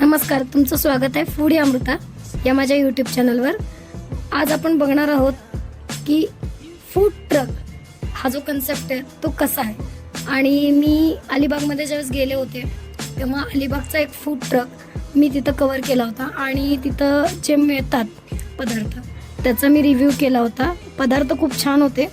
नमस्कार तुमचं स्वागत आहे फूडी अमृता या माझ्या यूट्यूब चॅनलवर आज आपण बघणार आहोत की फूड ट्रक हा जो कन्सेप्ट आहे तो कसा आहे? आणि मी अलिबागमध्ये ज्यावेळेस गेले होते तेव्हा अलिबागचा एक फूड ट्रक मी तिथं कवर केला होता आणि तिथं जे मिळतात पदार्थ त्याचा मी रिव्ह्यू केला होता. पदार्थ खूप छान होते.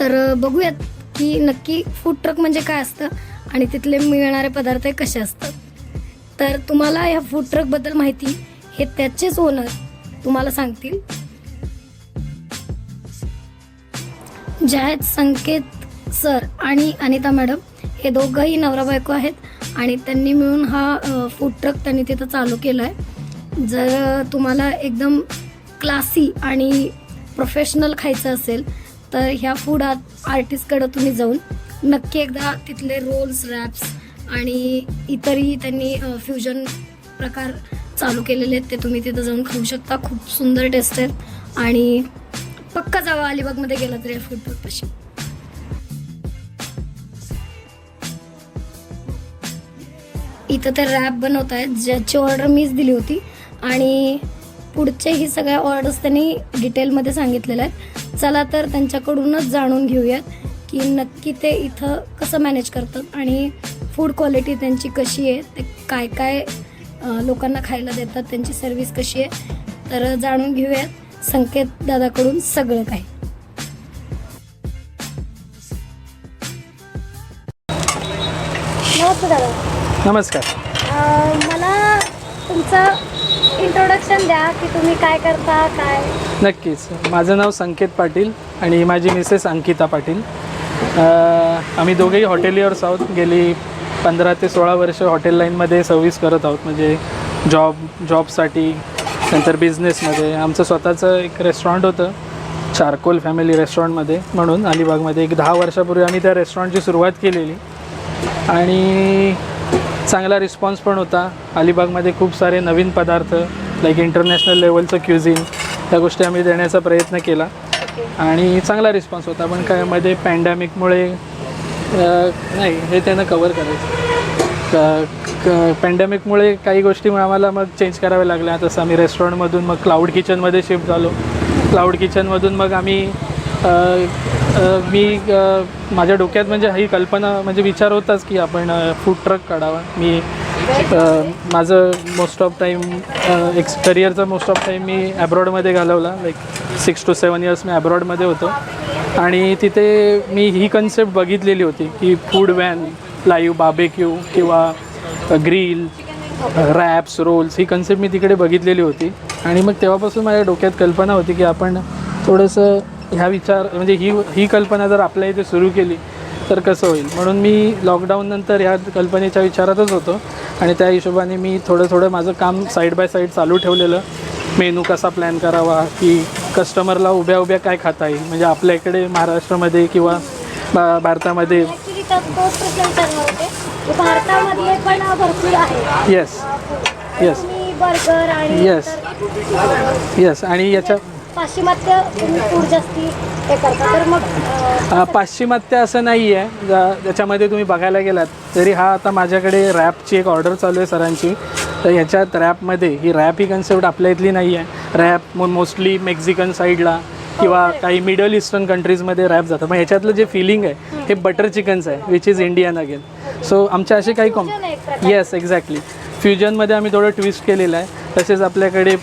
तर बघूयात की नक्की फूड ट्रक म्हणजे काय असतं आणि तिथले मिळणारे पदार्थ हे कसे असतात. तर तुम्हाला या फूड ट्रकबद्दल माहिती हे त्याचेच ओनर तुम्हाला सांगतील. जे आहेत संकेत सर आणि अनिता मॅडम हे दोघंही नवरा बायको आहेत आणि त्यांनी मिळून हा फूड ट्रक त्यांनी तिथं चालू केला आहे जर तुम्हाला एकदम क्लासी आणि प्रोफेशनल खायचं असेल तर ह्या फूड आर्टिस्टकडं तुम्ही जाऊन नक्की एकदा तिथले रोल्स रॅप्स आणि इतरही त्यांनी फ्युजन प्रकार चालू केलेले आहेत ते तुम्ही तिथं जाऊन खाऊ शकता. खूप सुंदर टेस्ट आहेत. आणि पक्का जावा अलिबागमध्ये गेला तरी या फूड पशी. इथं ते रॅप बनवत आहेत ज्याची ऑर्डर मीच दिली होती. आणि पुढचेही सगळ्या ऑर्डर्स त्यांनी डिटेलमध्ये सांगितलेल्या आहेत. चला तर त्यांच्याकडूनच जाणून घेऊयात की नक्की ते इथं कसं मॅनेज करतात आणि फूड क्वालिटी त्यांची कशी आहे ते काय काय लोकांना खायला देतात त्यांची सर्विस कशी आहे तर जाणून घेऊयात संकेत दादाकडून सगळं काही. नमस्ते दादा. नमस्कार. अं, मला तुमचं इंट्रोडक्शन द्या की तुम्ही काय करता काय? नक्कीच. माझं नाव संकेत पाटील आणि माझी मिसेस अंकिता पाटील. अ, आम्ही दोघेही हॉटेलियर्स आहोत. गेली पंधरा ते सोळा वर्ष हॉटेल लाईनमध्ये सर्व्हिस करत आहोत. म्हणजे जॉब जॉबसाठी नंतर बिझनेसमध्ये. आमचं स्वतःचं एक रेस्टॉरंट होतं चारकोल फॅमिली रेस्टॉरंटमध्ये म्हणून अलिबागमध्ये एक दहा वर्षापूर्वी आम्ही त्या रेस्टॉरंटची सुरुवात केलेली. आणि चांगला रिस्पॉन्स पण होता. अलिबागमध्ये खूप सारे नवीन पदार्थ लाईक इंटरनॅशनल लेवलचं क्युझिन त्या गोष्टी आम्ही देण्याचा प्रयत्न केला. आणि चांगला रिस्पॉन्स होता. पण काय मध्ये पॅन्डेमिकमुळे नाही हे त्यांना कवर करायचं. पॅन्डेमिकमुळे काही गोष्टी आम्हाला मग चेंज कराव्या लागल्या. तसं आम्ही रेस्टॉरंटमधून मग क्लाउड किचनमध्ये शिफ्ट झालो. क्लाउड किचनमधून मग आम्ही मी माझ्या डोक्यात म्हणजे ही कल्पना म्हणजे विचार होताच की आपण फूड ट्रक काढावा. मी माझं मोस्ट ऑफ टाईम एक करिअरचा मोस्ट ऑफ टाईम मी ॲब्रॉडमध्ये घालवला. Like six to seven years मी ॲब्रॉडमध्ये होतो. आणि तिथे मी ही कन्सेप्ट बघितलेली होती की फूड व्हॅन लाईव्ह बाबेक्यू किंवा ग्रिल रॅप्स रोल्स ही कन्सेप्ट मी तिकडे बघितलेली होती. आणि मग तेव्हापासून माझ्या डोक्यात कल्पना होती की आपण थोडंसं ह्या विचार म्हणजे ही ही कल्पना जर आपल्या इथे सुरू केली तर कसं होईल? म्हणून मी लॉकडाऊननंतर ह्या कल्पनेच्या विचारातच होतो. आणि त्या हिशोबाने मी थोडं थोडं माझं काम साईड बाय साईड चालू ठेवलेलं. मेनू कसा प्लॅन करावा की कस्टमरला उभ्या उभ्या काय खाता येईल? म्हणजे आपल्या इकडे महाराष्ट्रामध्ये किंवा भा- भारतामध्ये ऍक्च्युली तोच प्रश्न विचारणार होते. की भारतामधले पण भरपूर आहे. येस येस बर्गर आणि Yes. नंतर येस आणि याच्या पाश्चिमात्य तुम्ही फूड जास्ती हे करता. तर मग अं, अ, पाश्चिमात्य असं नाही आहे ज्या- ज्याच्यामध्ये तुम्ही बघायला गेलात तरी हा आता माझ्याकडे रॅपची एक ऑर्डर चालू आहे सरांची. तर ह्याच्यात रॅपमध्ये ही रॅप ही कन्सेप्ट आपल्या इथली नाही आहे. रॅप मोस्टली मेक्झिकन साईडला किंवा काही मिडल ईस्टर्न कंट्रीजमध्ये रॅप जातं. मग ह्याच्यातलं जे फिलिंग आहे हे बटर चिकनचं आहे which is Indian again so आमचे असे काही कॉम. येस एक्झॅक्टली फ्युजनमध्ये आम्ही थोडं ट्विस्ट केलेलं आहे. तसेच आपल्याकडे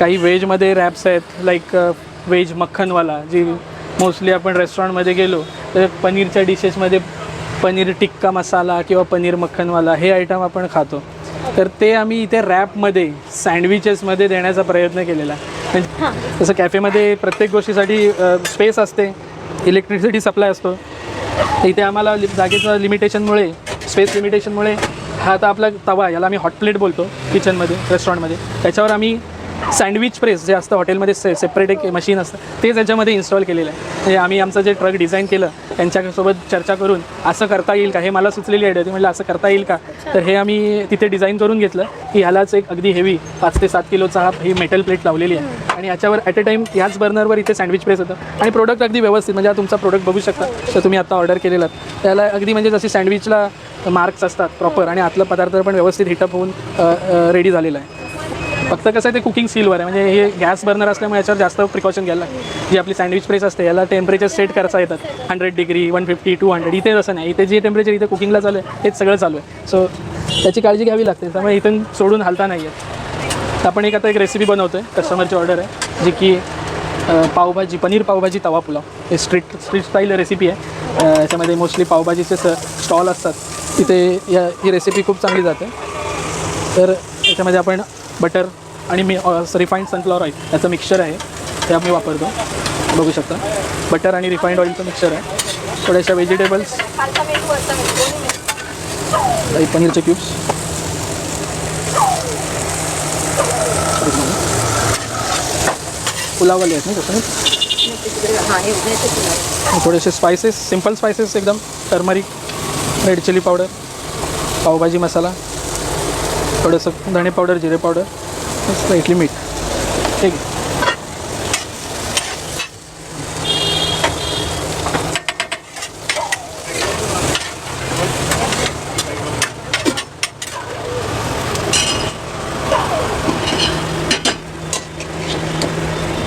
काही व्हेजमध्ये रॅप्स आहेत लाईक व्हेज मक्खनवाला जी मोस्टली आपण रेस्टॉरंटमध्ये गेलो तर पनीरच्या डिशेसमध्ये पनीर टिक्का मसाला किंवा पनीर मक्खनवाला हे आयटम आपण खातो. तर ते आम्ही इथे रॅपमध्ये सँडविचेसमध्ये देण्याचा प्रयत्न केलेला. आहे म्हणजे जसं कॅफेमध्ये प्रत्येक गोष्टीसाठी स्पेस असते इलेक्ट्रिसिटी सप्लाय असतो. इथे आम्हाला लि- जागेचं लिमिटेशनमुळे स्पेस लिमिटेशनमुळे हा आता आपला तवा याला आम्ही हॉट प्लेट बोलतो किचनमध्ये रेस्टॉरंटमध्ये. त्याच्यावर आम्ही सँडविच प्रेस जे असतं हॉटेलमध्ये से सेपरेट एक मशीन असतं तेच याच्यामध्ये इन्स्टॉल केलेलं आहे. म्हणजे आम्ही आमचं जे ट्रक डिझाईन केलं त्यांच्यासोबत चर्चा करून असं करता येईल का? हे मला सुचलेली आयडिया होती. म्हटलं असं करता येईल का? तर हे आम्ही तिथे डिझाईन करून घेतलं की ह्यालाच एक अगदी हेवी पाच ते सात किलोचा हा ही मेटल प्लेट लावलेली आहे. आणि याच्यावर ॲट अ टाईम याच बर्नरवर इथे सँडविच प्रेस होतं. आणि प्रोडक्ट अगदी व्यवस्थित म्हणजे हा तुमचा प्रोडक्ट बघू शकता. तर तुम्ही आता ऑर्डर केलेला त्याला अगदी म्हणजे जशी सँडविचला मार्क्स असतात प्रॉपर आणि आतलं पदार्थ पण व्यवस्थित हिटअप होऊन रेडी झालेलं आहे. फक्त कसं आहे ते कुकिंग सीलवर आहे. म्हणजे हे गॅस बर्नर असल्यामुळे याच्यावर जास्त प्रिकॉशन घ्यायला लागते. जी आपली सँडविच प्रेस असते याला टेम्परेचर सेट करता येतात. Hundred degree one fifty two hundred इथे तसं नाही. इथे जे टेम्परेचर इथे कुकिंगला चालू आहे तेच सगळं चालू आहे. सो त्याची काळजी घ्यावी लागते. त्यामुळे इथून सोडून हालता नाही आहे तर आपण एक आता एक रेसिपी बनवतो आहे कस्टमरची ऑर्डर आहे जी की पावभाजी पनीर पावभाजी तवा पुलाव. हे स्ट्रीट स्ट्रीट स्टाईल रेसिपी आहे. याच्यामध्ये मोस्टली पावभाजीचे स स्टॉल असतात. तिथे या ही रेसिपी खूप चांगली जाते. तर याच्यामध्ये आपण बटर आणि मी रिफाईंड सनफ्लॉवर ऑइल याचं मिक्सचर आहे. ते आम्ही वापरतो. बघू शकता. बटर आणि रिफाईंड ऑइलचं मिक्सचर आहे. थोड्याशा व्हेजिटेबल्स काही पनीरचे क्यूब्स पुलावले आहेत ना तसं थोडेसे स्पायसेस सिंपल स्पायसेस एकदम turmeric red chilli powder pav bhaji masala. थोडंसं धणे पावडर जिरे पावडर स्लाइटली मीठ. ठीक. आहे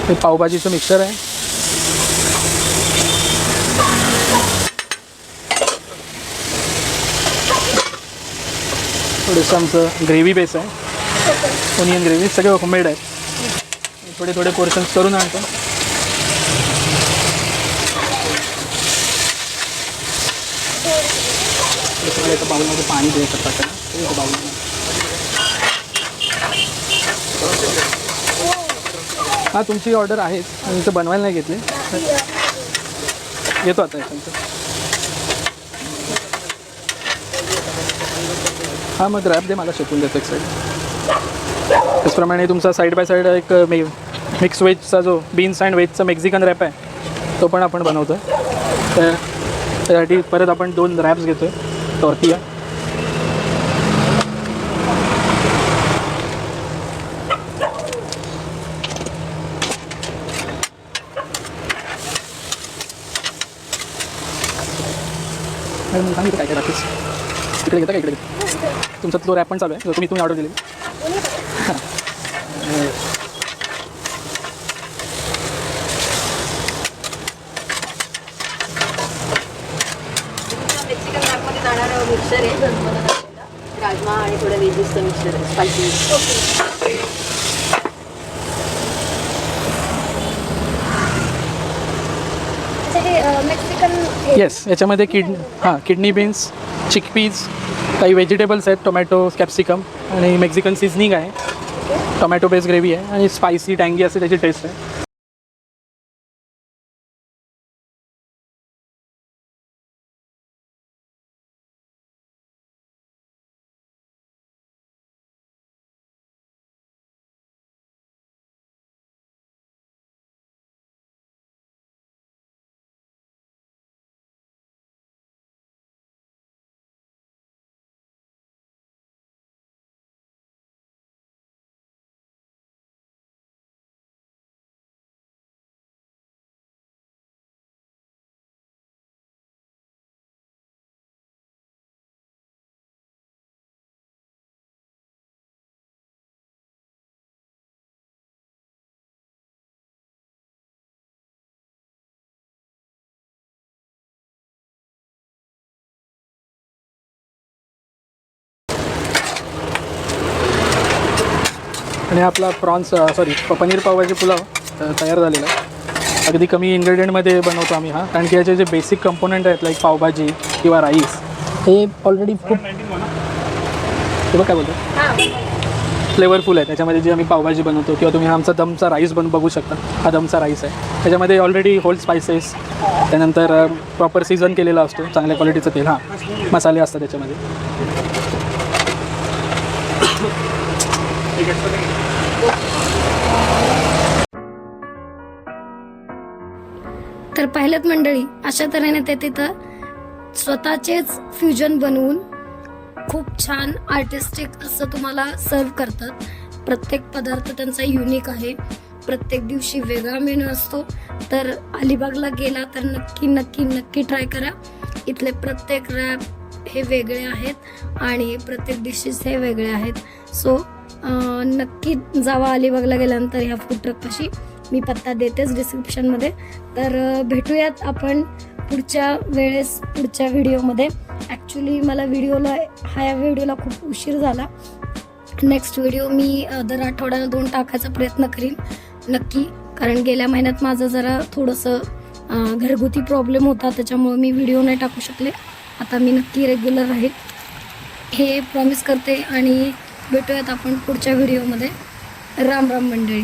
हे पावभाजीचं मिक्सर आहे. थोडंसं आमचं ग्रेव्ही बेस आहे. ओनियन ग्रेव्ही सगळे होममेड आहेत थोडे थोडे पोर्शन्स करून आणतो. थोडं एका पाणी द्यायचं टाकायला एका हां तुमची ऑर्डर आहेच मी बनवायला नाही घेतली. येतो आता हां मग रॅप दे मला शिकून देतो एक साईड त्याचप्रमाणे तुमचा साईड बाय साईड एक मे मिक्स व्हेजचा जो बीन्स अँड व्हेजचा मेक्झिकन रॅप आहे तो पण आपण बनवतो तर त्यासाठी परत आपण दोन रॅप्स घेतो आहे टॉर्टिया काय काय इकडे घेता का इकडे? घेता तुमचा तो रॅप पण चालू आहे जो तुम्ही तुम्ही ऑर्डर दिली मिक्सर आहे. राजमा आणि थोडं वेजीसचं मिक्सर आहे. स्पायसी येस याच्यामध्ये किड हां किडनी बीन्स चिकपीज काही व्हेजिटेबल्स आहेत टोमॅटो कॅप्सिकम आणि मेक्झिकन सिझनिंग आहे. टोमॅटो बेस ग्रेव्ही आहे आणि स्पायसी टँगी असे त्याची टेस्ट आहे. आणि आपला प्रॉन्स सॉरी पनीर पावभाजी पुलाव तयार झालेला. आहे अगदी कमी इन्ग्रेडियंटमध्ये बनवतो आम्ही हा. कारण की याचे जे बेसिक कंपोनंट आहेत लाईक पावभाजी किंवा राईस हे ऑलरेडी खूप हे बघ काय बोलतो फ्लेवरफुल आहे. त्याच्यामध्ये जे आम्ही पावभाजी बनवतो किंवा तुम्ही आमचा दमचा राईस बन बघू शकता. हा दमचा राईस आहे. त्याच्यामध्ये ऑलरेडी होल स्पायसेस त्यानंतर प्रॉपर सीझन केलेला असतो. चांगल्या क्वालिटीचं तेल हां. मसाले असतात त्याच्यामध्ये. तर पाहिलं मंडळी अशा तऱ्हेने ते तिथं स्वतःचेच फ्युजन बनवून खूप छान आर्टिस्टिक असं तुम्हाला सर्व करतात. प्रत्येक पदार्थ त्यांचा युनिक आहे. प्रत्येक दिवशी वेगळा मेनू असतो. तर अलिबागला गेला तर नक्की नक्की नक्की ट्राय करा. इथले प्रत्येक रॅप हे वेगळे आहेत आणि प्रत्येक डिशेस हे वेगळे आहेत. सो नक्की जावा अलिबागला गेल्यानंतर ह्या फूड ट्रकपाशी मी पत्ता देतेच डिस्क्रिप्शनमध्ये तर भेटूयात आपण पुढच्या वेळेस पुढच्या व्हिडिओमध्ये ॲक्च्युली मला व्हिडिओला हा या व्हिडिओला खूप उशीर झाला. नेक्स्ट व्हिडिओ मी दर आठवड्याला दोन टाकायचा प्रयत्न करीन. नक्की कारण गेल्या महिन्यात माझं जरा थोडंसं घरगुती प्रॉब्लेम होता त्याच्यामुळे मी व्हिडिओ नाही टाकू शकले. आता मी नक्की रेग्युलर राहील हे प्रॉमिस करते आणि भेटूयात आपण पुढच्या व्हिडिओमध्ये. राम राम मंडळी.